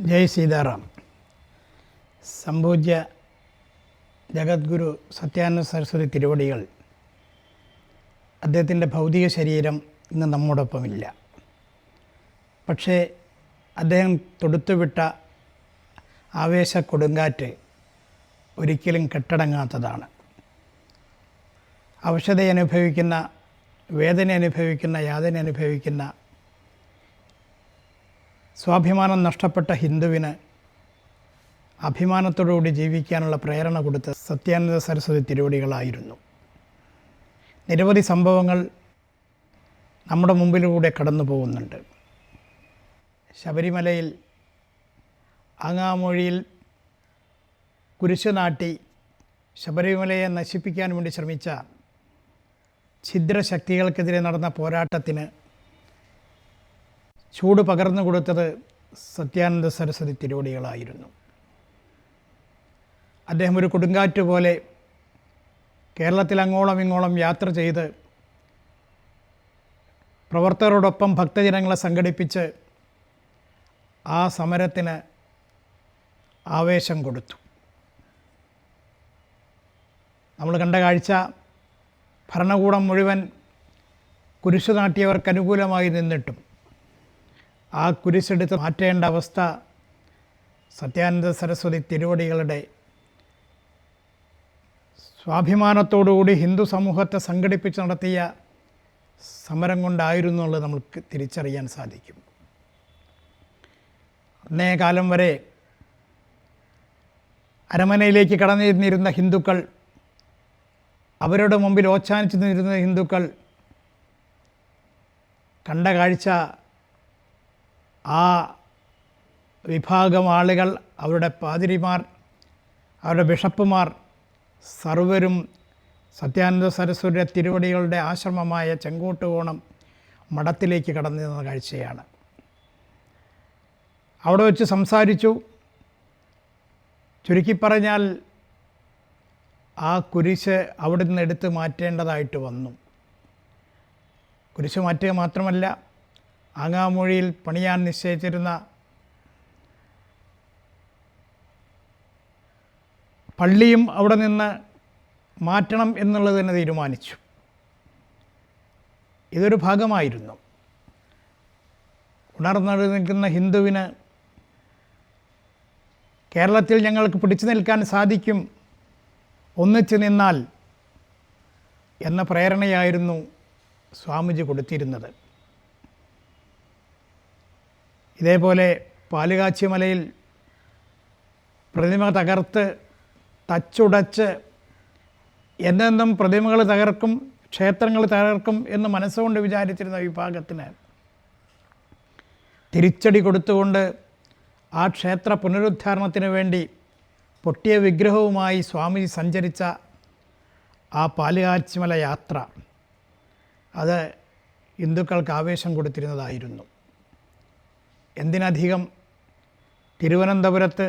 ജയ് സീതാറാം. സംപൂജ്യ ജഗദ്ഗുരു സത്യാനന്ദ സരസ്വതി തിരുവടികൾ. അദ്ദേഹത്തിന്റെ ഭൗതിക ശരീരം ഇന്ന് നമ്മോടൊപ്പമില്ല. പക്ഷേ അദ്ദേഹം തൊടുത്തുവിട്ട ആവേശ കൊടുങ്കാറ്റ് ഒരിക്കലും കെട്ടടങ്ങാത്തതാണ്. അവശത അനുഭവിക്കുന്ന വേദന അനുഭവിക്കുന്ന യാതന അനുഭവിക്കുന്ന സ്വാഭിമാനം നഷ്ടപ്പെട്ട ഹിന്ദുവിന് അഭിമാനത്തോടുകൂടി ജീവിക്കാനുള്ള പ്രേരണ കൊടുത്ത സത്യാനന്ദ സരസ്വതി തിരുവടികളായിരുന്നു. നിരവധി സംഭവങ്ങൾ നമ്മുടെ മുമ്പിലൂടെ കടന്നു പോകുന്നുണ്ട്. ശബരിമലയിൽ ആങ്ങാമൊഴിയിൽ കുരിശു നാട്ടി ശബരിമലയെ നശിപ്പിക്കാൻ വേണ്ടി ശ്രമിച്ച ഛിദ്രശക്തികൾക്കെതിരെ നടന്ന പോരാട്ടത്തിന് ചൂട് പകർന്നു കൊടുത്തത് സത്യാനന്ദ സരസ്വതി തിരുവടികളായിരുന്നു. അദ്ദേഹം ഒരു കൊടുങ്കാറ്റ് പോലെ കേരളത്തിൽ അങ്ങോളം ഇങ്ങോളം യാത്ര ചെയ്ത് പ്രവർത്തകരോടൊപ്പം ഭക്തജനങ്ങളെ സംഘടിപ്പിച്ച് ആ സമരത്തിന് ആവേശം കൊടുത്തു. നമ്മൾ കണ്ട കാഴ്ച ഭരണകൂടം മുഴുവൻ കുരിശു നാട്ടിയവർക്ക് അനുകൂലമായി നിന്നിട്ടും ആ കുരിശെടുത്ത് മാറ്റേണ്ട അവസ്ഥ സത്യാനന്ദ സരസ്വതി തിരുവടികളുടെ സ്വാഭിമാനത്തോടുകൂടി ഹിന്ദു സമൂഹത്തെ സംഘടിപ്പിച്ച് നടത്തിയ സമരം കൊണ്ടായിരുന്നു എന്നുള്ളത് നമുക്ക് തിരിച്ചറിയാൻ സാധിക്കും. അന്നേ കാലം വരെ അരമനയിലേക്ക് കടന്നു ചെന്നിരുന്ന ഹിന്ദുക്കൾ അവരുടെ മുമ്പിൽ ഓച്ചാനിച്ചു നിന്നിരുന്ന ഹിന്ദുക്കൾ കണ്ട കാഴ്ച ആ വിഭാഗം ആളുകൾ അവരുടെ പാതിരിമാർ അവരുടെ ബിഷപ്പുമാർ സർവരും സത്യാനന്ദ സരസ്വതിയുടെ തിരുവടികളുടെ ആശ്രമമായ ചെങ്കോട്ടുകോണം മഠത്തിലേക്ക് കടന്നു നിന്ന കാഴ്ചയാണ്. അവിടെ വെച്ച് സംസാരിച്ചു. ചുരുക്കി പറഞ്ഞാൽ ആ കുരിശ് അവിടെ നിന്ന് എടുത്ത് മാറ്റേണ്ടതായിട്ട് വന്നു. കുരിശ് മാറ്റുക മാത്രമല്ല ആങ്ങാമൊഴിയിൽ പണിയാൻ നിശ്ചയിച്ചിരുന്ന പള്ളിയും അവിടെ നിന്ന് മാറ്റണം എന്നുള്ളത് തന്നെ തീരുമാനിച്ചു. ഇതൊരു ഭാഗമായിരുന്നു. ഉണർന്നു നിൽക്കുന്ന ഹിന്ദുവിന് കേരളത്തിൽ ഞങ്ങൾക്ക് പിടിച്ചു നിൽക്കാൻ സാധിക്കും ഒന്നിച്ചു നിന്നാൽ എന്ന പ്രേരണയായിരുന്നു സ്വാമിജി കൊടുത്തിരുന്നത്. ഇതേപോലെ പാലുകാച്ചിമലയിൽ പ്രതിമ തകർത്ത് തച്ചുടച്ച് എന്നെന്നും പ്രതിമകൾ തകർക്കും ക്ഷേത്രങ്ങൾ തകർക്കും എന്ന് മനസ്സുകൊണ്ട് വിചാരിച്ചിരുന്ന വിഭാഗത്തിന് തിരിച്ചടി കൊടുത്തുകൊണ്ട് ആ ക്ഷേത്ര പുനരുദ്ധാരണത്തിന് വേണ്ടി പൊട്ടിയ വിഗ്രഹവുമായി സ്വാമിജി സഞ്ചരിച്ച ആ പാലുകാച്ചിമല യാത്ര അത് ഹിന്ദുക്കൾക്ക് ആവേശം കൊടുത്തിരുന്നതായിരുന്നു. എന്തിനധികം തിരുവനന്തപുരത്ത്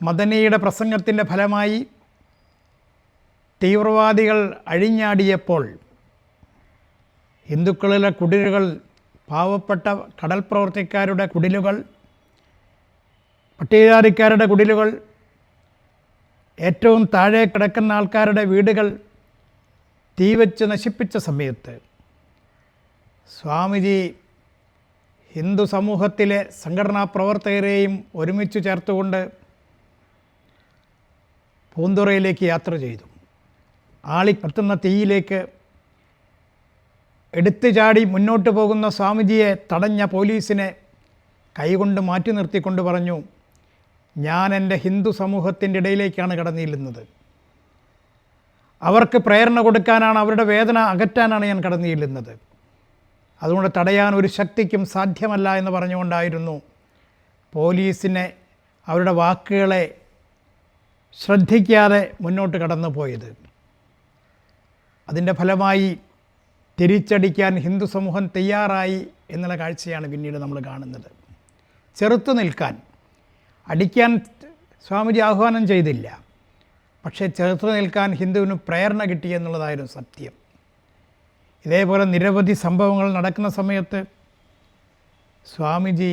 മദനയുടെ പ്രസംഗത്തിന്റെ ഫലമായി തീവ്രവാദികൾ അഴിഞ്ഞാടിയപ്പോൾ ഹിന്ദുക്കളിലെ കുടിലുകൾ പാവപ്പെട്ട കടൽ പ്രവർത്തിക്കാരുടെ കുടിലുകൾ പട്ടികജാതിക്കാരുടെ കുടിലുകൾ ഏറ്റവും താഴെ കിടക്കുന്ന ആൾക്കാരുടെ വീടുകൾ തീവച്ച് നശിപ്പിച്ച സമയത്ത് സ്വാമിജി ഹിന്ദു സമൂഹത്തിലെ സംഘടനാ പ്രവർത്തകരെയും ഒരുമിച്ച് ചേർത്തുകൊണ്ട് പൂന്തുറയിലേക്ക് യാത്ര ചെയ്തു. ആളി കത്തുന്ന തീയിലേക്ക് എടുത്തു ചാടി മുന്നോട്ട് പോകുന്ന സ്വാമിജിയെ തടഞ്ഞ പോലീസിനെ കൈകൊണ്ട് മാറ്റി നിർത്തിക്കൊണ്ട് പറഞ്ഞു ഞാൻ എന്റെ ഹിന്ദു സമൂഹത്തിന്റെ ഇടയിലേക്കാണ് കടന്നിരുന്നത്. അവർക്ക് പ്രേരണ കൊടുക്കാനാണ് അവരുടെ വേദന അകറ്റാനാണ് ഞാൻ കടന്നു ചെല്ലുന്നത് അതുകൊണ്ട് തടയാൻ ഒരു ശക്തിക്കും സാധ്യമല്ല എന്ന് പറഞ്ഞുകൊണ്ടായിരുന്നു. പോലീസിനെ അവരുടെ വാക്കുകളെ ശ്രദ്ധിക്കാതെ മുന്നോട്ട് കടന്നു പോയത് അതിന്റെ ഫലമായി തിരിച്ചടിക്കാൻ ഹിന്ദു സമൂഹം തയ്യാറായി എന്നുള്ള കാഴ്ചയാണ് പിന്നീട് നമ്മൾ കാണുന്നത്. ചെറുത്തു നിൽക്കാൻ അടിക്കാൻ സ്വാമിജി ആഹ്വാനം ചെയ്തില്ല. പക്ഷേ ചെറുത്തു നിൽക്കാൻ ഹിന്ദുവിന് പ്രേരണ കിട്ടി എന്നുള്ളതായിരുന്നു സത്യം. ഇതേപോലെ നിരവധി സംഭവങ്ങൾ നടക്കുന്ന സമയത്ത് സ്വാമിജി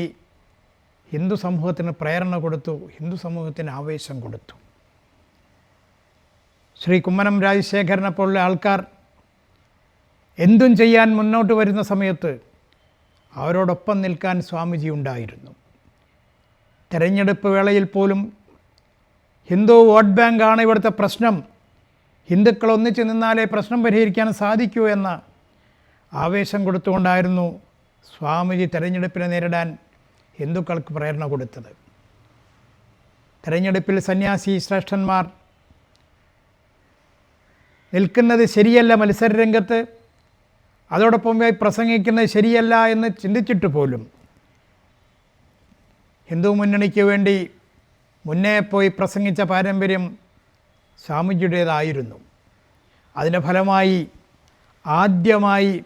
ഹിന്ദു സമൂഹത്തിന് പ്രേരണ കൊടുത്തു ഹിന്ദു സമൂഹത്തിന് ആവേശം കൊടുത്തു. ശ്രീ കുമ്മനം രാജശേഖരനെ പോലുള്ള ആൾക്കാർ എന്തും ചെയ്യാൻ മുന്നോട്ട് വരുന്ന സമയത്ത് അവരോടൊപ്പം നിൽക്കാൻ സ്വാമിജി ഉണ്ടായിരുന്നു. തെരഞ്ഞെടുപ്പ് വേളയിൽ പോലും ഹിന്ദു വോട്ട് ബാങ്കാണ് ഇവിടുത്തെ പ്രശ്നം. ഹിന്ദുക്കൾ ഒന്നിച്ച് നിന്നാലേ പ്രശ്നം പരിഹരിക്കാൻ സാധിക്കൂ എന്ന ആവേശം കൊടുത്തുകൊണ്ടായിരുന്നു സ്വാമിജി തെരഞ്ഞെടുപ്പിനെ നേരിടാൻ ഹിന്ദുക്കൾക്ക് പ്രേരണ കൊടുത്തത്. തെരഞ്ഞെടുപ്പിൽ സന്യാസി ശ്രേഷ്ഠന്മാർ നിൽക്കുന്നത് ശരിയല്ല മത്സരരംഗത്ത്. അതോടൊപ്പം പ്രസംഗിക്കുന്നത് ശരിയല്ല എന്ന് ചിന്തിച്ചിട്ട് പോലും ഹിന്ദു മുന്നണിക്ക് വേണ്ടി മുന്നേ പോയി പ്രസംഗിച്ച പാരമ്പര്യം സ്വാമിജിയുടേതായിരുന്നു. അതിന്റെ ഫലമായി ആദ്യമായി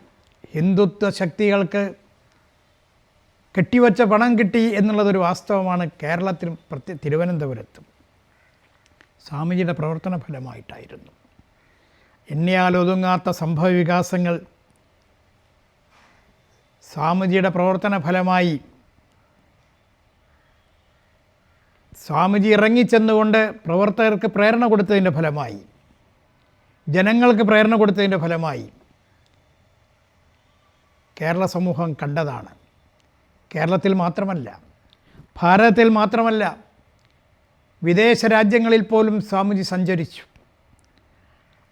ഹിന്ദുത്വ ശക്തികൾക്ക് കെട്ടിവച്ച പണം കിട്ടി എന്നുള്ളതൊരു വാസ്തവമാണ് കേരളത്തിലും പ്രത്യേക തിരുവനന്തപുരത്തും. സ്വാമിജിയുടെ പ്രവർത്തന ഫലമായിട്ടായിരുന്നു. എണ്ണിയാൽ ഒതുങ്ങാത്ത സംഭവ വികാസങ്ങൾ സ്വാമിജിയുടെ പ്രവർത്തന ഫലമായി സ്വാമിജി ഇറങ്ങിച്ചെന്നുകൊണ്ട് പ്രവർത്തകർക്ക് പ്രേരണ കൊടുത്തതിന്റെ ഫലമായി ജനങ്ങൾക്ക് പ്രേരണ കൊടുത്തതിന്റെ ഫലമായി കേരള സമൂഹം കണ്ടതാണ്. കേരളത്തിൽ മാത്രമല്ല ഭാരതത്തിൽ മാത്രമല്ല വിദേശ രാജ്യങ്ങളിൽ പോലും സ്വാമിജി സഞ്ചരിച്ചു.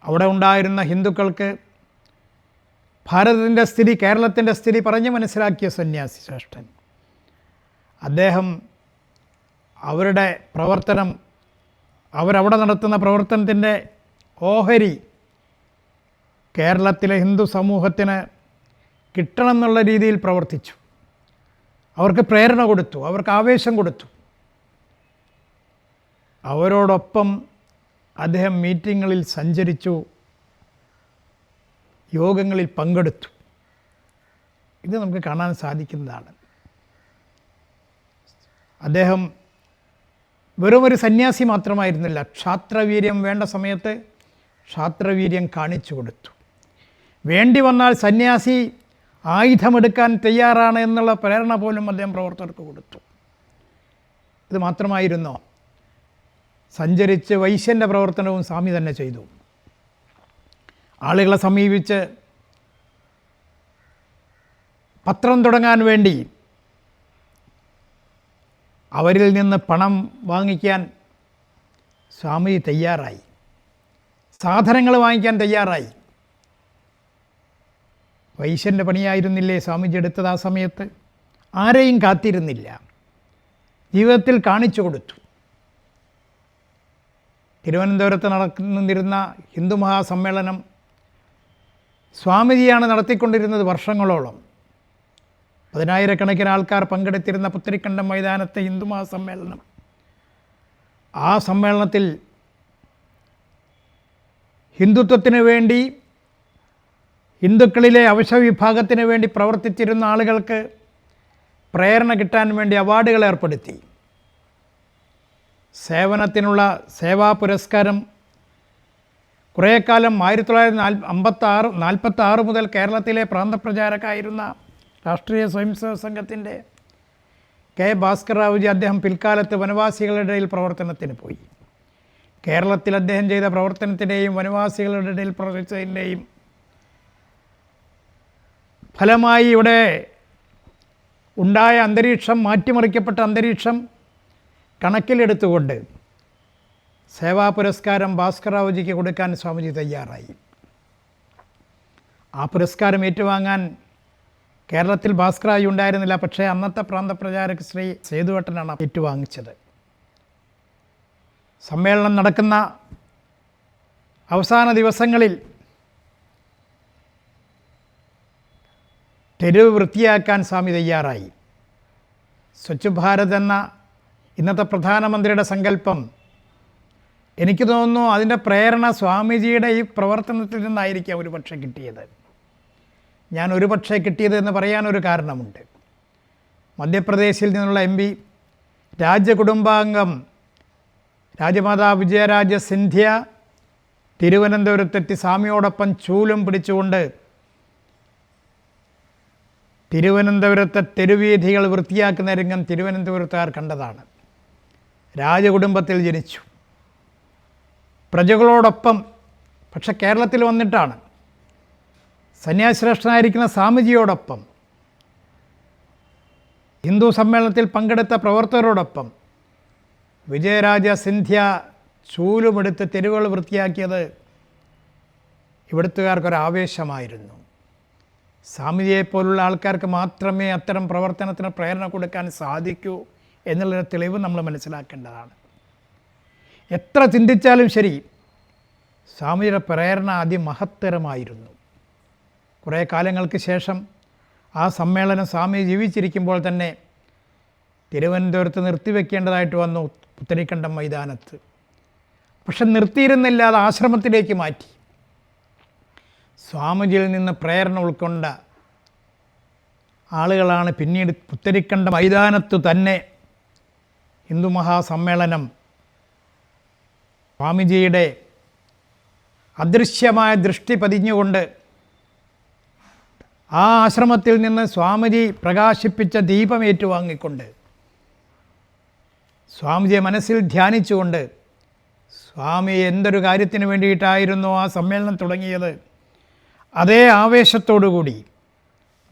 അവിടെ ഉണ്ടായിരുന്ന ഹിന്ദുക്കൾക്ക് ഭാരതത്തിന്റെ സ്ഥിതി കേരളത്തിന്റെ സ്ഥിതി പറഞ്ഞ് മനസ്സിലാക്കിയ സന്യാസി ശ്രേഷ്ഠൻ. അദ്ദേഹം അവരുടെ പ്രവർത്തനം അവരവിടെ നടത്തുന്ന പ്രവർത്തനത്തിന്റെ ഓഹരി കേരളത്തിലെ ഹിന്ദു സമൂഹത്തിന് കിട്ടണം എന്നുള്ള രീതിയിൽ പ്രവർത്തിച്ചു. അവർക്ക് പ്രേരണ കൊടുത്തു അവർക്ക് ആവേശം കൊടുത്തു. അവരോടൊപ്പം അദ്ദേഹം മീറ്റിങ്ങുകളിൽ സഞ്ചരിച്ചു യോഗങ്ങളിൽ പങ്കെടുത്തു. ഇത് നമുക്ക് കാണാൻ സാധിക്കുന്നതാണ്. അദ്ദേഹം വെറും ഒരു സന്യാസി മാത്രമായിരുന്നില്ല. ക്ഷാത്രവീര്യം വേണ്ട സമയത്ത് ക്ഷാത്രവീര്യം കാണിച്ചു കൊടുത്തു. വേണ്ടി വന്നാൽ സന്യാസി ആയുധമെടുക്കാൻ തയ്യാറാണ് എന്നുള്ള പ്രേരണ പോലും അദ്ദേഹം പ്രവർത്തകർക്ക് കൊടുത്തു. ഇത് മാത്രമായിരുന്നോ? സഞ്ചരിച്ച് വൈശ്യന്റെ പ്രവർത്തനവും സ്വാമി തന്നെ ചെയ്തു. ആളുകളെ സമീപിച്ച് പത്രം തുടങ്ങാൻ വേണ്ടി അവരിൽ നിന്ന് പണം വാങ്ങിക്കാൻ സ്വാമി തയ്യാറായി. സാധനങ്ങൾ വാങ്ങിക്കാൻ തയ്യാറായി. വൈശ്യന്റെ പണിയായിരുന്നില്ലേ സ്വാമിജി എടുത്തത് ആ സമയത്ത്? ആരെയും കാത്തിരുന്നില്ല. ജീവിതത്തിൽ കാണിച്ചു കൊടുത്തു. തിരുവനന്തപുരത്ത് നടന്നിരുന്ന ഹിന്ദു മഹാസമ്മേളനം സ്വാമിജിയാണ് നടത്തിക്കൊണ്ടിരുന്നത് വർഷങ്ങളോളം. പതിനായിരക്കണക്കിന് ആൾക്കാർ പങ്കെടുത്തിരുന്ന പുത്തരിക്കണ്ടം മൈതാനത്തെ ഹിന്ദു മഹാസമ്മേളനം. ആ സമ്മേളനത്തിൽ ഹിന്ദുത്വത്തിന് വേണ്ടി ഹിന്ദുക്കളിലെ അവശവിഭാഗത്തിന് വേണ്ടി പ്രവർത്തിച്ചിരുന്ന ആളുകൾക്ക് പ്രേരണ കിട്ടാൻ വേണ്ടി അവാർഡുകൾ ഏർപ്പെടുത്തി. സേവനത്തിനുള്ള സേവാ പുരസ്കാരം കുറേക്കാലം കാലം ആയിരത്തി തൊള്ളായിരത്തി നാല് അമ്പത്താറ് നാൽപ്പത്താറ് മുതൽ കേരളത്തിലെ പ്രാന്തപ്രചാരക്കായിരുന്ന രാഷ്ട്രീയ സ്വയംസേവ സംഘത്തിന്റെ കെ ഭാസ്കർ റാവുജി അദ്ദേഹം പിൽക്കാലത്ത് വനവാസികളുടെ ഇടയിൽ പ്രവർത്തനത്തിന് പോയി. കേരളത്തിൽ അദ്ദേഹം ചെയ്ത പ്രവർത്തനത്തിന്റെയും വനവാസികളുടെ ഇടയിൽ പ്രവർത്തിച്ചതിന്റെയും ഫലമായി ഇവിടെ ഉണ്ടായ അന്തരീക്ഷം മാറ്റിമറിക്കപ്പെട്ട അന്തരീക്ഷം കണക്കിലെടുത്തുകൊണ്ട് സേവാ പുരസ്കാരം ഭാസ്കറാവുജിക്ക് കൊടുക്കാൻ സ്വാമിജി തയ്യാറായി. ആ പുരസ്കാരം ഏറ്റുവാങ്ങാൻ കേരളത്തിൽ ഭാസ്കറായി ഉണ്ടായിരുന്നില്ല പക്ഷേ അന്നത്തെ പ്രാന്തപ്രചാരക ശ്രീ സേതുവട്ടനാണ് ഏറ്റുവാങ്ങിച്ചത്. സമ്മേളനം നടക്കുന്ന അവസാന ദിവസങ്ങളിൽ തെരുവ് വൃത്തിയാക്കാൻ സ്വാമി തയ്യാറായി. സ്വച്ഛ് ഭാരത് എന്ന ഇന്നത്തെ പ്രധാനമന്ത്രിയുടെ സങ്കല്പം എനിക്ക് തോന്നുന്നു അതിന്റെ പ്രേരണ സ്വാമിജിയുടെ ഈ പ്രവർത്തനത്തിൽ നിന്നായിരിക്കാം ഒരു പക്ഷേ കിട്ടിയത്. ഞാൻ ഒരു പക്ഷേ കിട്ടിയത് എന്ന് പറയാനൊരു കാരണമുണ്ട്. മധ്യപ്രദേശിൽ നിന്നുള്ള എം പി രാജകുടുംബാംഗം രാജമാതാ വിജയരാജ സിന്ധ്യ തിരുവനന്തപുരത്തെത്തി സ്വാമിയോടൊപ്പം ചൂലും പിടിച്ചുകൊണ്ട് തിരുവനന്തപുരത്തെ തെരുവീഥികൾ വൃത്തിയാക്കുന്ന രംഗം തിരുവനന്തപുരത്തുകാർ കണ്ടതാണ്. രാജകുടുംബത്തിൽ ജനിച്ചു. പ്രജകളോടൊപ്പം പക്ഷെ കേരളത്തിൽ വന്നിട്ടാണ്. സന്യാസിശ്രേഷ്ഠനായിരിക്കുന്ന സ്വാമിജിയോടൊപ്പം ഹിന്ദു സമ്മേളനത്തിൽ പങ്കെടുത്ത പ്രവർത്തകരോടൊപ്പം വിജയരാജ സിന്ധ്യ ചൂലുമെടുത്ത് തെരുവുകൾ വൃത്തിയാക്കിയത് ഇവിടുത്തുകാർക്കൊരാവേശമായിരുന്നു. സ്വാമിജിയെപ്പോലുള്ള ആൾക്കാർക്ക് മാത്രമേ അത്തരം പ്രവർത്തനത്തിന് പ്രേരണ കൊടുക്കാൻ സാധിക്കൂ എന്നുള്ളൊരു തെളിവ് നമ്മൾ മനസ്സിലാക്കേണ്ടതാണ്. എത്ര ചിന്തിച്ചാലും ശരി സ്വാമിജിയുടെ പ്രേരണ അതിമഹത്തരമായിരുന്നു. കുറേ കാലങ്ങൾക്ക് ശേഷം ആ സമ്മേളനം സ്വാമി ജീവിച്ചിരിക്കുമ്പോൾ തന്നെ തിരുവനന്തപുരത്ത് നിർത്തിവെക്കേണ്ടതായിട്ട് വന്നു പുത്തരിക്കണ്ടം മൈതാനത്ത്. പക്ഷെ നിർത്തിയിരുന്നില്ല അത് ആശ്രമത്തിലേക്ക് മാറ്റി. സ്വാമിജിയിൽ നിന്ന് പ്രേരണ ഉൾക്കൊണ്ട ആളുകളാണ് പിന്നീട് പുത്തരിക്കണ്ട മൈതാനത്ത് തന്നെ ഹിന്ദു മഹാസമ്മേളനം സ്വാമിജിയുടെ അദൃശ്യമായ ദൃഷ്ടി പതിഞ്ഞുകൊണ്ട് ആ ആശ്രമത്തിൽ നിന്ന് സ്വാമിജി പ്രകാശിപ്പിച്ച ദീപം ഏറ്റുവാങ്ങിക്കൊണ്ട് സ്വാമിജിയെ മനസ്സിൽ ധ്യാനിച്ചുകൊണ്ട് സ്വാമി എന്തൊരു കാര്യത്തിന് വേണ്ടിയിട്ടായിരുന്നു ആ സമ്മേളനം തുടങ്ങിയത്? അതേ ആവേശത്തോടുകൂടി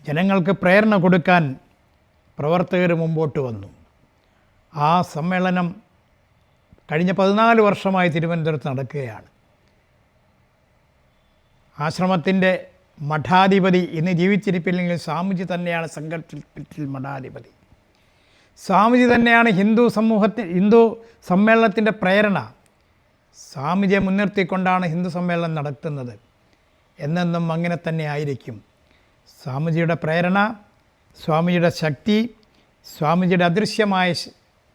ജനങ്ങൾക്ക് പ്രേരണ കൊടുക്കാൻ പ്രവർത്തകർ മുമ്പോട്ട് വന്നു. ആ സമ്മേളനം കഴിഞ്ഞ പതിനാല് വർഷമായി തിരുവനന്തപുരത്ത് നടക്കുകയാണ്. ആശ്രമത്തിന്റെ മഠാധിപതി ഇന്ന് ജീവിച്ചിരിപ്പില്ലെങ്കിൽ സ്വാമിജി തന്നെയാണ് സങ്കല്പത്തിൽ മഠാധിപതി. സ്വാമിജി തന്നെയാണ് ഹിന്ദു സമൂഹത്തിൽ ഹിന്ദു സമ്മേളനത്തിന്റെ പ്രേരണ. സ്വാമിജിയെ മുൻനിർത്തിക്കൊണ്ടാണ് ഹിന്ദു സമ്മേളനം നടത്തുന്നത്. എന്നെന്നും അങ്ങനെ തന്നെ ആയിരിക്കും. സ്വാമിജിയുടെ പ്രേരണ സ്വാമിജിയുടെ ശക്തി സ്വാമിജിയുടെ അദൃശ്യമായ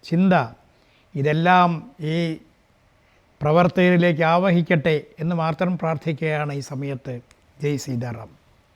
ചിന്ത ഇതെല്ലാം ഈ പ്രവർത്തകരിലേക്ക് ആവഹിക്കട്ടെ എന്ന് മാത്രം പ്രാർത്ഥിക്കുകയാണ് ഈ സമയത്ത്. ജയ് സീതാറാം.